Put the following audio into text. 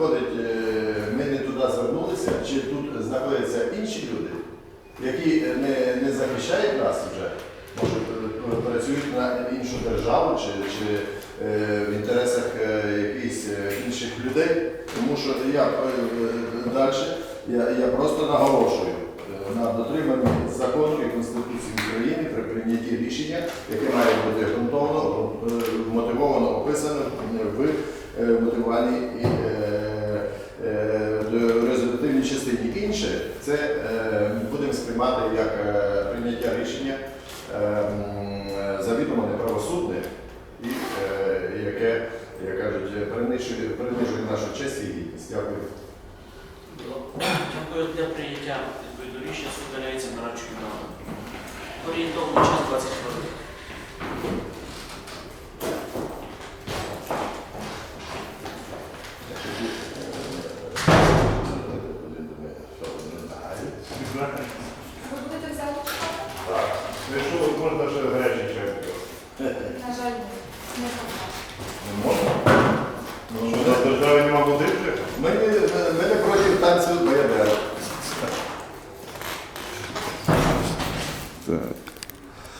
виходить, е, ми не туди звернулися, чи тут знаходяться інші люди, які не, не захищають нас вже, може працюють на іншу державу чи, чи е, в інтересах е, якихось інших людей. Тому що я далі я, я просто наголошую на дотриманні закону і Конституції України при прийнятті рішення, яке має бути ґрунтовно, мотивовано описано в е, це е, будемо сприймати як е, прийняття рішення е, м, завідомо неправосудне і е, яке, як кажуть, принижує, принижує нашу честь і гідність. Дякую. Дякую для прийняття відповідного рішення суд нарадчою даною. Орієнтовно час 20 хвилин. Якщо можна ще гарячий чай пити. На жаль, не можна. Не можна? Ну, що, у нас державі нема води? Мені, мені проти танцю моя Так.